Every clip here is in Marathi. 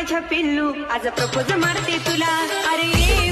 माझ्या पिल्लू आज प्रपोज मारते तुला. अरे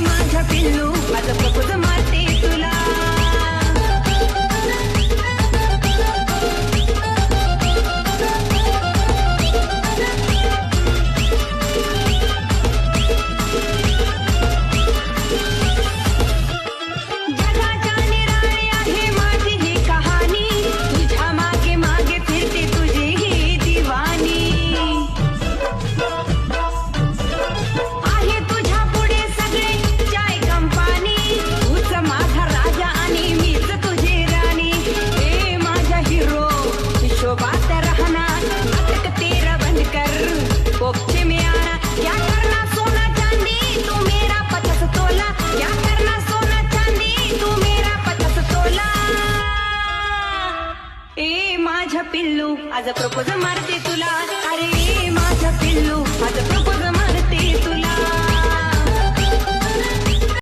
माझ्या पिल्लू आज प्रपोजल मारते तुला. अरे